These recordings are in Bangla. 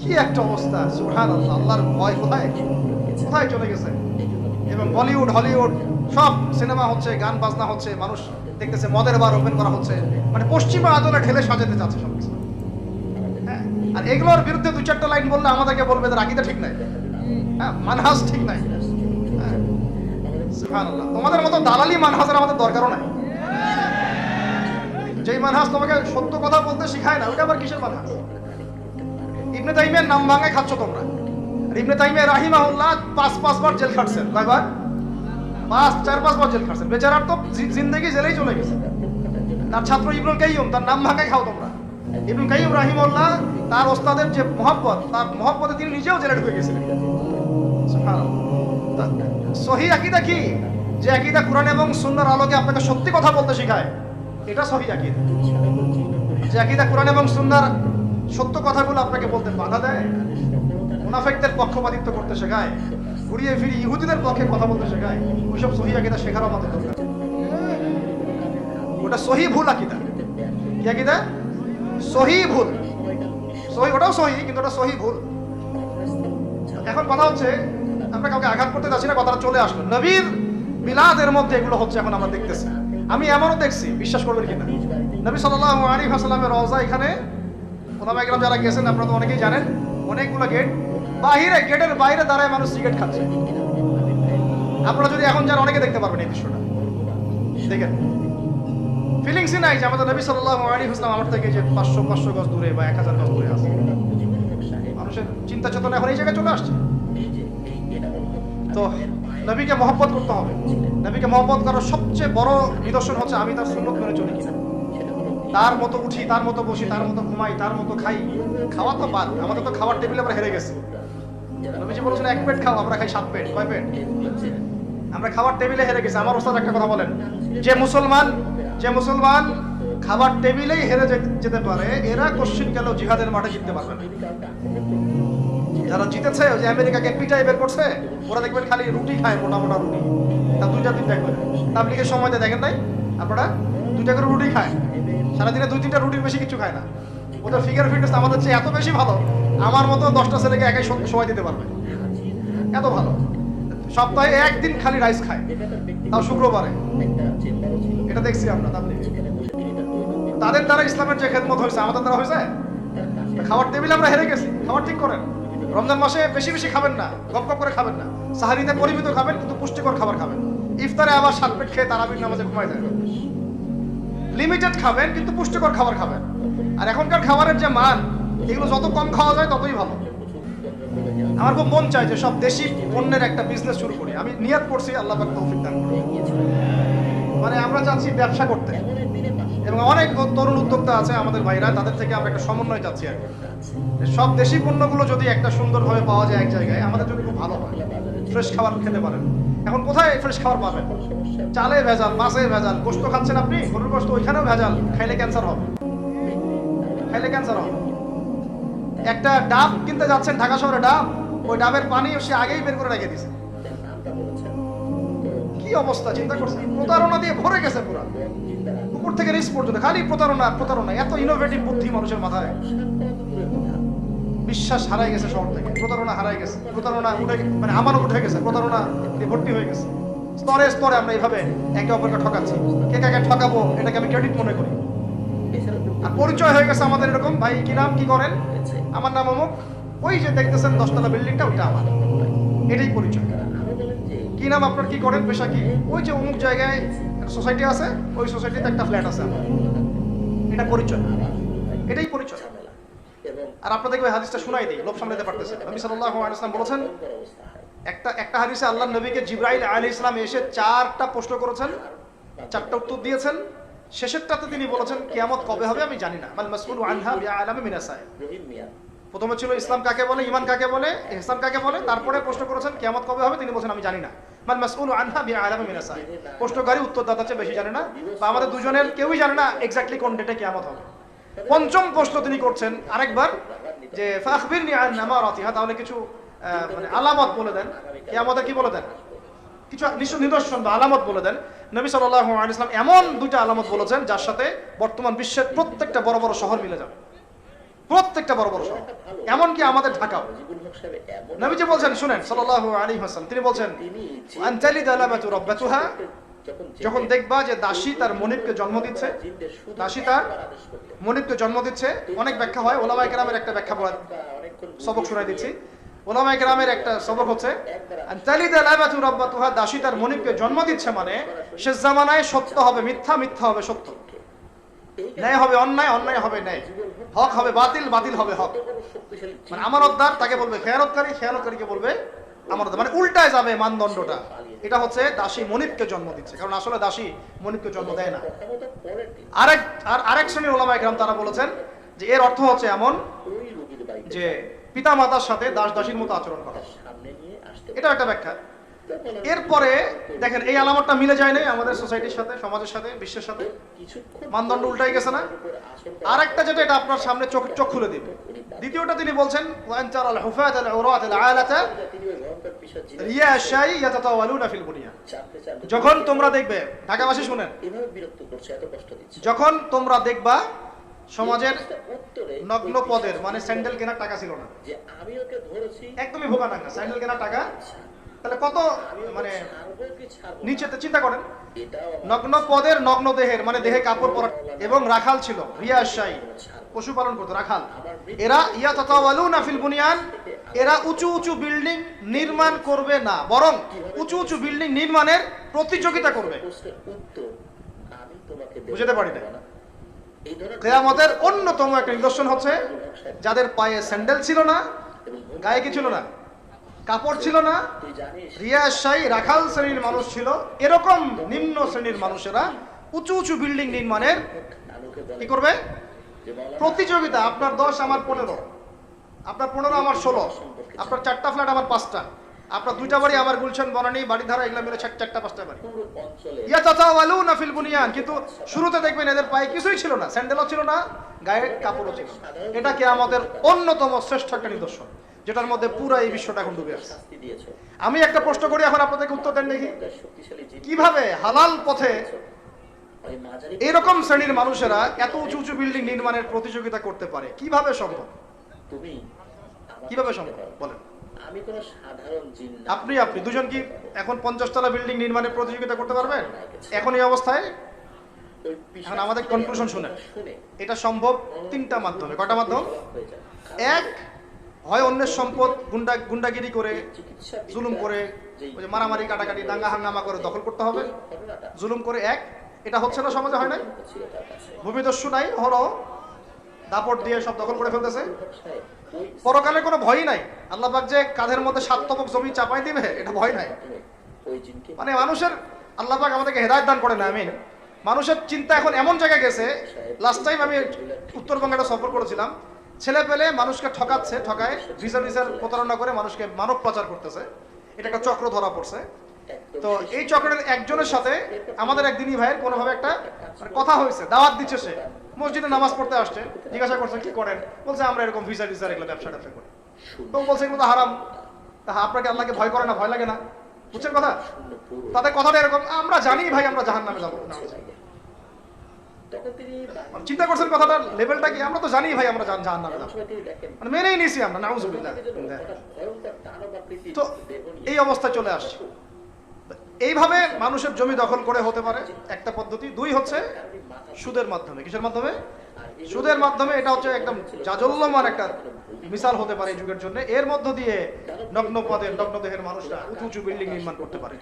কি একটা অবস্থা? সুহান আল্লাহ আল্লাহর ভয় কোথায়? কোথায় চলে গেছে? এবং বলিউড হলিউড সব সিনেমা হচ্ছে, গান বাজনা হচ্ছে, মানুষ দেখতেছে, মদের বার ওপেন করা হচ্ছে। মানে পশ্চিমা আদলে ঢেলে সাজাতে চাচ্ছে সব কিছু হ্যাঁ? আর এগুলোর বিরুদ্ধে দু চারটা লাইন বললে আমাদেরকে বলবে আকিদা ঠিক নাই। হ্যাঁ মানহাজ ঠিক নাই। হ্যাঁ। তোমাদের মতো দালালি মানহাজের আমাদের দরকারও নাই। যেই মানহাজ তোমাকে সত্য কথা বলতে শিখায় না ওটা আবার কিসের মানহাজ? ইবনে তাইমিয়ার নাম ভাঙায় খাচ্ছ তোমরা। আর ইবনে তাইমিয়া রাহিমাহুল্লাহ পাঁচ পাঁচবার জেল খাটছেন। কয়বার? পাঁচ, চার, পাঁচবার জেল খাটছেন। বেচারার তো জিন্দেগি জেলেই চলে গেছে। তার ছাত্র ইবনুল কাইয়ুম, তার নাম ভাঙায় খাও তোমরা। ইবনুল কাইয়ুম রাহিমাহুল্লাহ, তার ওস্তাদের যে মহব্বত, তার মহব্বতে তিনি নিজেও জেলে ঢুকে গেছিলেন। সহি আকিদা কি? যে আকিদা কোরআন এবং সুন্নাহর আলোকে আপনাকে সত্যি কথা বলতে শেখায়। এটা সহি আকিদা। যে আকিদা কোরআন এবং সুন্নাহর সত্য কথাগুলো আপনাকে বলতে বাধা দেয়? মুনাফেকদের পক্ষপাতিত্ব করতে শেখায়। ঘুরিয়ে ফিরি ইহুদিদের পক্ষে কথা বলতে শেখায়। ওইসব সহি আকিদা শেখার আমাদের দরকার। ওটা সহি ভুল আকিদা। কি আকিদা? সহি ভুল। সহি ওটাও সহি, কিন্তু ওটা সহি ভুল। এখন কথা হচ্ছে, আমরা কাউকে আঘাত করতে যাচ্ছি না, কথাটা চলে আসলো। নবীর মিলাদের মধ্যে এগুলো হচ্ছে এখন আমরা দেখতেছি। আমি এমনও দেখছি, বিশ্বাস করবেন কিনা? নবী সাল্লাল্লাহু আলাইহি ওয়াসাল্লামের রওজা এখানে একরাম যারা গেছেন আপনারা তো অনেকেই জানেন, অনেকগুলো গেট বাহিরে গেটের বাইরে দাঁড়ায় মানুষ সিগারেট খাচ্ছে। আপনারা যদি এখন যান, অনেকে দেখতে পারবেন এই দৃশ্যটা। দেখেন। ফিলিংসই নাই যে আমাদের নবী সাল্লাল্লাহু আলাইহি ওয়াসাল্লাম আমার থেকে যে পাঁচশো পাঁচশো গজ দূরে বা এক হাজার গজ দূরে আছে। মানুষের চিন্তা চেতনা এখন এই জায়গায় চলে আসছে। তো নবীকে মহব্বত করতে হবে। নবীকে মহব্বত করার সবচেয়ে বড় নিদর্শন হচ্ছে আমি তার সুন্নত মেনে চলি কিনা। তার মতো উঠি, তার মতো বসি, তার মতো ঘুমাই, তার মতো খাই। খাওয়া তো বাদ, আমাদের তো খাওয়ার টেবিলে আমরা হেরে গেছি। নবীজি বলেছেন, এক পেট খাও, আমরা খাই সাত পেট, কয় পেট? আমরা খাবার টেবিলে হেরে গেছি। আমার ওস্তাদ একটা কথা বলেন, যে মুসলমান যে মুসলমান খাবার টেবিলেই হেরে যেতে পারে, এরা কোশ্চিন গেল জিহাদের মাঠে জিততে পারবে না? যারা জিতেছে যে আমেরিকাকে পিটাই বের করছে, ওরা দেখবেন খালি রুটি খায়, মোটা মোটা রুটি। তা দুইটা তিনটা করে। তাবলিগের সময় দিয়ে দেখেন নাই? আপনারা দুইটা করে রুটি খায়। সারাদিনে দুই, তিনটা রুটির বেশি কিছু খায় না। ওদের ফিগার ফিটনেস আমাদের চেয়ে এত বেশি ভালো, আমার মতো দশটা ছেলেকে একাই সময় দিতে পারবে। এত ভালো। সপ্তাহে একদিন খালি রাইস খায়। তাও শুক্রবারে। এটা দেখছি আমরা তাদের দ্বারা ইসলামের যে খেদমত হয়েছে, আমাদের দ্বারা হয়েছে? খাবার টেবিল আমরা হেরে গেছি। খাবার ঠিক করেন। রমজান মাসে বেশি বেশি খাবেন না, গপ গপ করে খাবেন না। সাহারিতে পরিমিত খাবেন, কিন্তু পুষ্টিকর খাবার খাবেন। ইফতারে আবার সাত পেট খেয়ে তারাবির নামাজে ঘুমায় যায়। লিমিটেড খাবেন, কিন্তু পুষ্টিকর খাবার খাবেন। আর এখনকার খাবারের যে মান, এগুলো যত কম খাওয়া যায় ততই ভালো। আমার খুব মন চায় যে সব দেশি পণ্যের একটা বিজনেস শুরু করি। আমি নিয়াত করছি, আল্লাহ তৌফিক দান করুন। মানে আমরা চাচ্ছি ব্যবসা করতে। এবং অনেক তরুণ উদ্যোক্তা আছে, আমাদের ভাইরা, তাদের থেকে আমরা একটা সমন্বয় চাচ্ছি আর। সব দেশি পণ্যগুলো যদি একটা সুন্দরভাবে পাওয়া যায় এক জায়গায়, আমাদের জন্য খুব ভালো হয়। ফ্রেশ খাবার খেতে পারেন। এখন কোথায় ফ্রেশ খাবার পাবেন? চালে ভেজাল, মাছে ভেজাল, গোস্ত খাচ্ছেন আপনি? গরুর গোস্ত, ওইখানেও ভেজাল, খাইলে ক্যান্সার হবে। খাইলে ক্যান্সার হবে। একটা ডাব কিনতে যাচ্ছেন ঢাকা শহরে ডাব, ওই ডাবের পানি সে আগেই বের করে রেখে দিছে। কি অবস্থা, চিন্তা করছেন? প্রতারণা দিয়ে ভরে গেছে পুরো। উপর থেকে নিচ পর্যন্ত, খালি প্রতারণা প্রতারণা, এত ইনোভেটিভ বুদ্ধি মানুষের মাথায়। বিশ্বাস হারাই গেছে শহর থেকে, প্রতারণা হারাই গেছে, প্রতারণা উঠে মানে আমারও উঠে গেছে, প্রতারণা ভর্তি হয়ে গেছে। স্তরে স্তরে আমরা এইভাবে একে অপরকে ঠকাচ্ছি। কে কাকে ঠকাবো এটাকে আমি ক্রেডিট মনে করি। আর পরিচয় হয়ে গেছে আমাদের এরকম, ভাই কি নাম, কি করেন? আমার নাম অমুক। ওই যে দেখতেছেন দশতলা বিল্ডিংটা, ওইটা আমার। এটাই পরিচয়। কি নাম আপনার, কি করেন, পেশা কি? ওই যে অমুক জায়গায় সোসাইটি আছে, ওই সোসাইটিতে একটা ফ্ল্যাট আছে আমার। এটা পরিচয়। এটাই পরিচয়। আর আপনাদেরকে ওই হাদিসটা শোনাই দিই লোক সামলাতে পারতেছে নবী সাল্লাল্লাহু আলাইহি ওয়াসাল্লাম বলেছেন, একটা একটা হাদিসে আল্লাহ নবীকে জিব্রাইল আলাইহিস ইসলাম এসে চারটা প্রশ্ন করেছেন, চারটা উত্তর দিয়েছেন। শেষেরটাতে তিনি বলেছেন, কিয়ামত কবে হবে আমি জানি না। মাল মাসউল আনহা বিআলামি মিনাসায় প্রথমে ছিল ইসলাম কাকে বলে ইমান কাকে বলে ইসলাম কাকে বলে, তারপরে প্রশ্ন করেছেন, কিয়ামত কবে হবে তিনি বলছেন, আমি জানি না। মাল মাসউল আনহা বিআলামি মিনাসায় প্রশ্নকারী উত্তরদাতা চেয়ে বেশি জানে না, বা আমাদের দুজনের কেউই জানে না এক্স্যাক্টলি কোন ডেটে কিয়ামত হবে। পঞ্চম প্রশ্ন তিনি করছেন, আরেকবার যে ফাখবিরনি আন নামারাতিহা তাহলে কিছু মানে আলামত বলে দেন। কিয়ামতের কি বলে দেন? কিছু নিদর্শন বা আলামত বলে দেন। নবী আলাইহি ইসলাম এমন দুইটা আলামত বলেছেন, যার সাথে বর্তমান বিশ্বের প্রত্যেকটা বড় বড় শহর মিলে যাবে। প্রত্যেকটা বড় বড় শহর। এমনকি আমাদের ঢাকাও। সাহেব নবীজি বলছেন, শুনেন, সাল্লাল্লাহু আলাইহি ওয়াসাল্লাম, তিনি বলছেন যে- তালিদা লামাতু রাব্বাতুহা যখন দেখবা যে দাসী তার মনিবকে জন্ম দিচ্ছে দাসী তার মনিবকে জন্ম দিচ্ছে অনেক ব্যাখ্যা হয় ওলামায়ে কেরামের একটা ব্যাখ্যা বলা সবক শোনাই দিচ্ছি। ওলামায়ে কেরামের একটা সবক হচ্ছে দাসী তার মনিবকে জন্ম দিচ্ছে মানে শেষ জামানায় সত্য হবে মিথ্যা মিথ্যা হবে সত্য। ন্যায় হবে অন্যায় অন্যায় হবে ন্যায়। হক হবে বাতিল বাতিল হবে হক। মানে আমার আমানতদার তাকে বলবে খেয়ানতকারী খেয়ানতকারীকে বলবে আমানতদার মানে উল্টায় যাবে মানদণ্ডটা। এটা হচ্ছে দাসী মনিবকে জন্ম দিচ্ছে, কারণ আসলে দাসী মনিবকে জন্ম দেয় না। আরেক, আর আরেক শ্রেণির ওলামা একরাম তারা বলেছেন যে এর অর্থ হচ্ছে এমন যে পিতা মাতার সাথে দাস দাসীর মতো আচরণ করা। এটা একটা ব্যাখ্যা। এরপরে দেখেন, এই আলামতটা মিলে যায় নাই আমাদের সোসাইটির সাথে, সমাজের সাথে, বিশ্বের সাথে। মানদণ্ড উল্টাই গেছে না? আর একটা যেটা, এটা আপনার সামনে চোখ চোখ খুলে দিবে। দ্বিতীয়টা তিনি বলছেন যখন তোমরা দেখবে ঢাকাবাসী শুনেন। বিরক্ত করছে এত কষ্ট দিচ্ছে। যখন তোমরা দেখবা সমাজের নগ্ন পদের মানে স্যান্ডেল কেনার টাকা ছিল না। যে আমি ওকে ধরেছি একদমই ভোগা টাকা স্যান্ডেল কেনার টাকা তাহলে কত মানে নিচেতে চিন্তা করেন নগ্ন পদের নগ্ন দেহের মানে দেহে কাপড় পরা এবং রাখাল ছিল রিয়াশাই। পশুপালন করতো, রাখাল এরা ইয়া তাতাওয়ালুনা ফিল বুনিয়ান, এরা উঁচু উঁচু বিল্ডিং নির্মাণ করবে না, বরং উঁচু উঁচু বিল্ডিং নির্মাণের প্রতিযোগিতা করবে বুঝতে পারি না। কেয়ামতের অন্যতম একটা নিদর্শন হচ্ছে, যাদের পায়ে স্যান্ডেল ছিল না, গায়ে কি ছিল না কাপড় ছিল না। রিয়াশাই রাখাল শ্রেণির মানুষ ছিল। এরকম নিম্ন শ্রেণির মানুষেরা উঁচু উঁচু বিল্ডিং নির্মাণের কি করবে? প্রতিযোগিতা, আপনার দশ, আমার পনেরো। আপনার পনেরো, আমার ষোলো। আপনার চারটা ফ্ল্যাট, আমার পাঁচটা। আপনার দুইটা বাড়ি, আমার গুলশান, বনানি বাড়ি ধারা এগুলো মিলে চার- চারটা, পাঁচটা বাড়ি। ইয়া চাচা ওয়ালু নাফিল বুনিয়ান, কিন্তু শুরুতে দেখবেন এদের পায়ে কিছুই ছিল না। স্যান্ডেলও ছিল না, গায়ে কাপড়ও ছিল। এটা কি আমাদের অন্যতম শ্রেষ্ঠ একটা নিদর্শন। যেটার মধ্যে পুরো এই বিশ্বটা এখন ডুবে আছে। আমি একটা প্রশ্ন করি এখন আপনাদেরকে উত্তর দেন দেখি? কীভাবে হালাল পথে এরকম শ্রেণির মানুষেরা এত উঁচু উঁচু বিল্ডিং নির্মাণের প্রতিযোগিতা করতে পারে? কীভাবে সম্ভব? তুমি কীভাবে সম্ভব? বলেন। আমি কোনো সাধারণ জিন আপনি আপনি দুজন কি এখন পঞ্চাশ তলা বিল্ডিং নির্মাণের প্রতিযোগিতা করতে পারবেন? এখন এই অবস্থায়? এখন আমাদের conclusion শুনে। এটা সম্ভব তিনটা মাধ্যমে। কটা মাধ্যম। এক হয় অন্যের সম্পদ গুন্ডা গুন্ডাগিরি করে, জুলুম করে, ওই যে মারামারি, কাটাকাটি, দাঙ্গা, হাঙ্গামা করে দখল করতে হবে। জুলুম করে এক, এটা হচ্ছে না সমাজে হয় নাই? ভূমিদস্যু নাই হর দাপট দিয়ে সব দখল করে ফেলতেছে। পরকালে কোনো ভয়ই নাই। আল্লাহ পাক যে কাঁধের মধ্যে সাত তবক জমি চাপাই দিবে, এটা ভয় নাই। মানে মানুষের, আল্লাহ পাক আমাদেরকে হেদায়ত দান করে না আমিন। মানুষের চিন্তা এখন এমন জায়গায় গেছে লাস্ট টাইম আমি উত্তরবঙ্গে একটা সফর করেছিলাম ছেলে পেলে মানুষকে ঠকাচ্ছে, ঠকায় ভিসা ভিসার প্রতারণা করে মানুষকে মানব পাচার করতেছে। এটা একটা চক্র ধরা পড়ছে। তো এই চক্রের একজনের সাথে আমাদের এক একদিনই ভাইয়ের কোনোভাবে একটা মানে কথা হয়েছে। দাওয়াত দিচ্ছে সে। মসজিদে নামাজ পড়তে আসছে, জিজ্ঞাসা করছে, কি করেন? বলছে, আমরা এরকম ভিসা ভিসার এগুলো ব্যবসা ট্যাবসা করি। তো বলছে, এগুলো তো হারাম। তা আপনাকে আল্লাহকে ভয় করে না? ভয় লাগে না? বুঝছেন কথা? তাদের কথাটা এরকম, আমরা জানি ভাই, আমরা জাহান নামে যাব না। চিন্তা করছেন কথাটা লেভেলটা কি? আমরা তো জানি ভাই, আমরা মানে মেনেই নিছি আমরা তো এই অবস্থায় চলে আসছে। এইভাবে মানুষের জমি দখল করে হতে পারে একটা পদ্ধতি। দুই হচ্ছে সুদের মাধ্যমে। কিসের মাধ্যমে? সুদের মাধ্যমে এটা হচ্ছে একদম জাজল্যমান একটা মিসাল হতে পারে এই যুগের জন্য। এর মধ্য দিয়ে নগ্ন পদের নগ্ন দেহের মানুষরা উঁচু উঁচু বিল্ডিং নির্মাণ করতে পারে।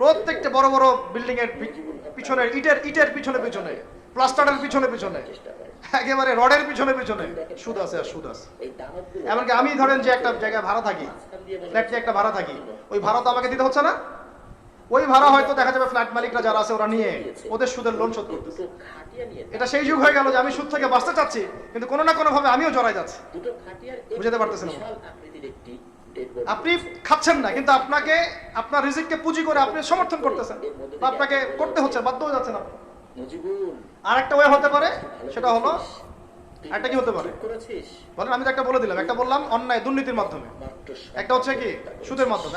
প্রত্যেকটা বড় বড় বিল্ডিং এর পিছনে ইটের ইটের পিছনে পিছনে প্লাস্টারের পিছনে পিছনে একেবারে রডের পিছনে পিছনে। সুদ আছে আর সুদ আছে। এমনকি আমি ধরেন যে একটা জায়গায় ভাড়া থাকি ফ্ল্যাটে একটা ভাড়া থাকি ওই ভাড়া তো আমাকে দিতে হচ্ছে না। ওই ভাড়া হয়তো দেখা যাবে ফ্ল্যাট মালিকরা যারা আছে ওরা নিয়ে ওদের সুদের লোন শোধ করতে এটা সেই যুগ হয়ে গেল যে আমি সুদ থেকে বাঁচতে চাচ্ছি কিন্তু কোনো না কোনো ভাবে আমিও জড়াই যাচ্ছি। বুঝাতে পারতেছেন না। আপনি খাচ্ছেন না কিন্তু আপনাকে আপনার রিজিককে পুঁজি করে আপনি সমর্থন করতেছেন। বা আপনাকে করতে হচ্ছে বাধ্য হয়ে যাচ্ছেন আপনি। মুজিবুল আর একটা ওয়ে হতে পারে সেটা হলো। একটা কি হতে পারে? বলেন আমি তো একটা বলে দিলাম একটা বললাম অন্যায় দুর্নীতির মাধ্যমে। একটা হচ্ছে কি সুদের মাধ্যমে।